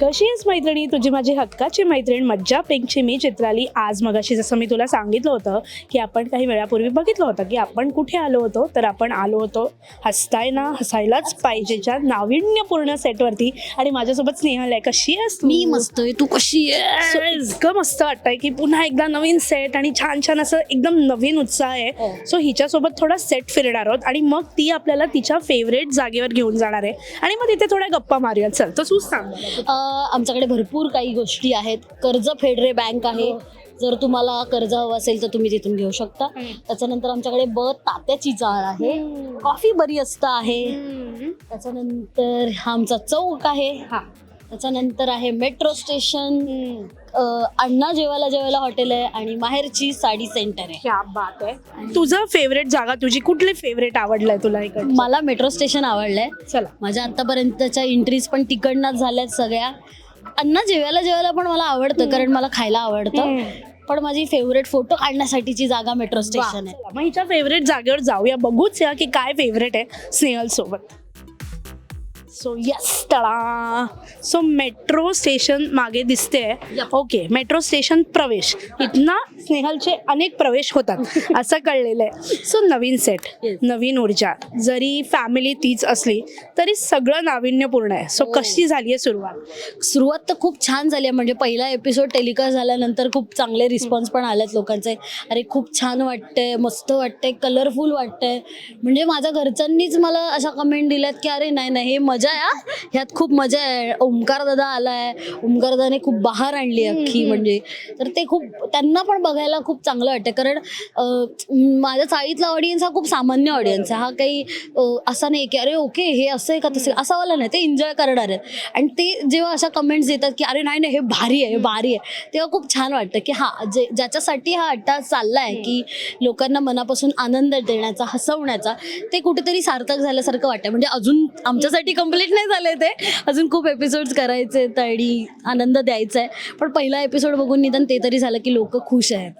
कशी आहेस मैत्रिणी? तुझी माझी हक्काची मैत्रीण मज्जा पिंकची मी चित्राली. आज मगाशी जसं मी तुला सांगितलं होतं की आपण काही वेळापूर्वी बघितलं होतं की आपण कुठे आलो होतो तर आपण आलो होतो हसताय ना हसायलाच पाहिजेच्या नाविन्यपूर्ण सेटवरती. आणि माझ्यासोबत स्नेहल आहे. कशी आहेस? मी मस्त आहे. तू कशी आहे इतकं मस्त वाटतंय की पुन्हा एकदा नवीन सेट आणि छान छान असं एकदम नवीन उत्साह हो. आहे सो हिच्यासोबत थोडा सेट फिरणार आहोत आणि मग ती आपल्याला तिच्या फेवरेट जागेवर घेऊन जाणार आहे. आणि मग तिथे थोड्या गप्पा मारूयात. चल तर तूच सांग. आमच्याकडे भरपूर काही गोष्टी आहेत. कर्ज फेडरे बँक आहे. जर तुम्हाला कर्ज हवं असेल तर तुम्ही तिथून घेऊ शकता. त्याच्यानंतर आमच्याकडे ब तात्याची जाळ आहे. कॉफी बरी असतं आहे. त्याच्यानंतर हा आमचा चौक आहे. हा. त्याच्यानंतर आहे मेट्रो स्टेशन अण्णा जेवायला जेवायला हॉटेल आहे आणि माहेरची साडी सेंटर आहे. क्या बात आहे. तुझं फेवरेट जागा तुझी कुठली फेवरेट आवडलंय तुला इकडे मला मेट्रो स्टेशन आवडलंय. चला. माझ्या आतापर्यंतच्या एंट्रीज पण तिकडनंच झाल्यात सगळ्या. अन्न जेवायला जेवायला पण मला आवडतं कारण मला खायला आवडतं. पण माझी फेवरेट फोटो काढण्यासाठीची जागा मेट्रो स्टेशन आहे. मग हिच्या फेवरेट जागेवर जाऊया. बघूच या की काय फेवरेट आहे स्नेहल सोबत. सो यस तळा. सो मेट्रो स्टेशन मागे दिसते. ओके मेट्रो स्टेशन प्रवेश. इथना स्नेहलचे अनेक प्रवेश होतात असं कळलेलं आहे. सो नवीन सेट. नवीन ऊर्जा. जरी फॅमिली तीच असली तरी सगळं नाविन्यपूर्ण आहे. सो कशी झाली आहे सुरुवात? सुरुवात तर खूप छान झाली आहे. म्हणजे पहिला एपिसोड टेलिकास्ट झाल्यानंतर खूप चांगले रिस्पॉन्स पण आलेत लोकांचे. अरे खूप छान वाटतंय मस्त वाटतंय कलरफुल वाटतंय. म्हणजे माझ्या घरच्यांनीच मला अशा कमेंट दिल्यात की अरे नाही नाही हे मजा आहे हा. ह्यात खूप मजा आहे. ओमकार दादा आलाय. ओमकार दादाने खूप बहार आणली अख्खी म्हणजे. तर ते खूप त्यांना पण बघायला खूप चांगलं वाटतं. कारण अं, माझ्या चाळीतला ऑडियन्स हा खूप सामान्य ऑडियन्स आहे. हा काही अं, असा नाही की अरे ओके हे असं आहे का तसं? आहे? असं वाला नाही. ते एन्जॉय करणार आहेत. आणि ते जेव्हा अशा कमेंट्स देतात की अरे नाही नाही हे भारी आहे हे भारी आहे. तेव्हा खूप छान वाटतं की हा जे ज्याच्यासाठी हा अट्टा चालला आहे की लोकांना मनापासून आनंद देण्याचा हसवण्याचा ते कुठेतरी सार्थक झाल्यासारखं वाटतं म्हणजे अजून आमच्यासाठी कंप्लीट नाही झाले ते. अजून खूप एपिसोड्स करायचे आणि आनंद द्यायचा आहे. पण पहिला एपिसोड बघून निदान ते तरी झालं की लोक खुश आहेत.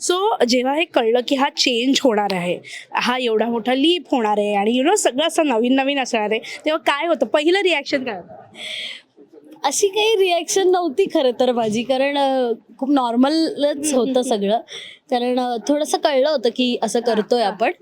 सो जेव्हा हे कळलं की हा चेंज होणार आहे हा एवढा मोठा लीप होणार आहे आणि यु नो सगळं असं नवीन नवीन असणार आहे तेव्हा काय होतं? पहिलं रिॲक्शन काय होतं? अशी काही रिॲक्शन नव्हती खरं तर माझी कारण खूप नॉर्मलच होतं सगळं. कारण थोडंसं कळलं होतं की असं करतोय आपण.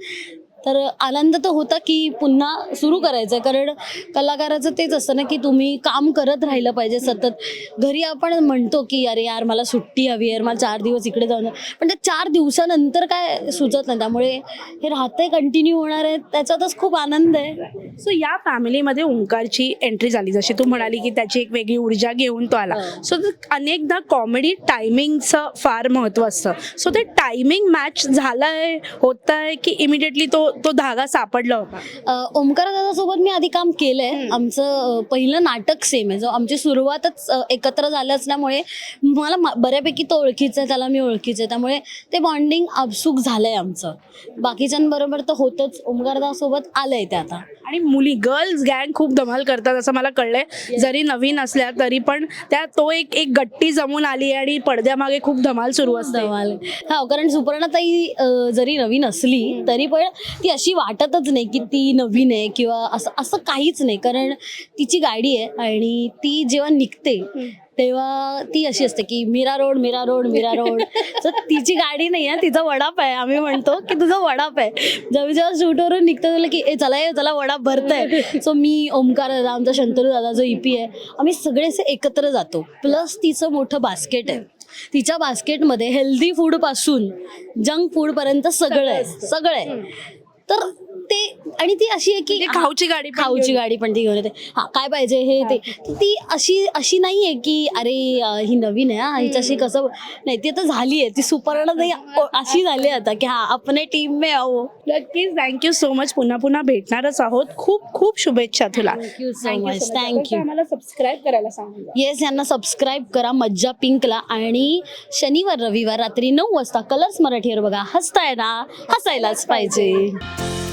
तर आनंद तर होता की पुन्हा सुरू करायचं कारण कलाकाराचं तेच असतं ना की तुम्ही काम करत राहिलं पाहिजे सतत. घरी आपण म्हणतो की अरे यार मला सुट्टी हवी यार मला चार दिवस इकडे जाऊन पण त्या चार दिवसानंतर काय सुचत नाही. त्यामुळे हे राहतंय कंटिन्यू होणार आहे. त्याच्यातच खूप आनंद आहे. सो या फॅमिलीमध्ये ओंकारची एंट्री झाली. जशी तू म्हणाली की त्याची एक वेगळी ऊर्जा घेऊन तो आला. हो. सो अनेकदा कॉमेडी टायमिंगचं फार महत्त्व असतं. सो ते टायमिंग मॅच झालंय होत आहे की इमिडिएटली तो तो धागा सापडला होता. ओमकार दादासोबत मी आधी काम केलंय. आमचं पहिलं नाटक सेम आहे. जो आमची सुरुवातच एकत्र झालं असल्यामुळे मला बऱ्यापैकी तो ओळखीचा आहे त्याला मी ओळखीचं आहे. त्यामुळे ते बॉन्डिंग आपसूक झालंय आमचं. बाकीच्यांबरोबर तर होतच. ओमकार दादासोबत आलंय ते आता. आणि मुली गर्ल्स गँग खूप धमाल करतात असं मला कळलंय. जरी नवीन असल्या तरी पण त्या तो एक एक गट्टी जमून आली आणि पडद्यामागे खूप धमाल सुरू असते. धमाल. हा कारण सुपर्णाताई जरी नवीन असली तरी पण ती अशी वाटतच नाही की ती नवीन आहे किंवा असं असं काहीच नाही. कारण तिची गाडी आहे आणि ती जेव्हा निघते तेव्हा ती अशी असते की Mira road Mira road Mira road. तर तिची गाडी नाही आहे तिचा वडाप आहे आम्ही म्हणतो की तुझा वडाप आहे. जेव्हा जेव्हा शूटवरून निघतं तुला की ए चला ये चला वडाप भरतंय. सो मी ओमकार दादा आमचा शंतनू दादा जो ईपी आहे आम्ही सगळे असे एकत्र जातो. प्लस तिचं मोठं बास्केट आहे. तिच्या बास्केटमध्ये हेल्दी फूडपासून जंक फूड पर्यंत सगळं आहे सगळं आहे. तर ते आणि ती अशी आहे की म्हणजे खाऊची गाडी पण खाऊची. गाडी पण ती घेऊन येते. हा काय पाहिजे हे ते. ती अशी अशी नाहीये की अरे ही नवीन आहे हिच्याशी कसं नाही ती आता झाली आहे. ती सुपर्ण नाही अशी झाली आहे आता की हा अपने टीम में आओ नक्कीच. थँक्यू सो मच पुन्हा पुन्हा भेटणारच आहोत. खूप खूप शुभेच्छा तुला. Much. Thank आता you. आम्हाला सबस्क्राईब करायला. येस यांना सबस्क्राईब करा मज्जा पिंकला. आणि शनिवार रविवार रात्री नऊ वाजता कलर्स मराठीवर बघा. हसताय ना हसायलाच पाहिजे.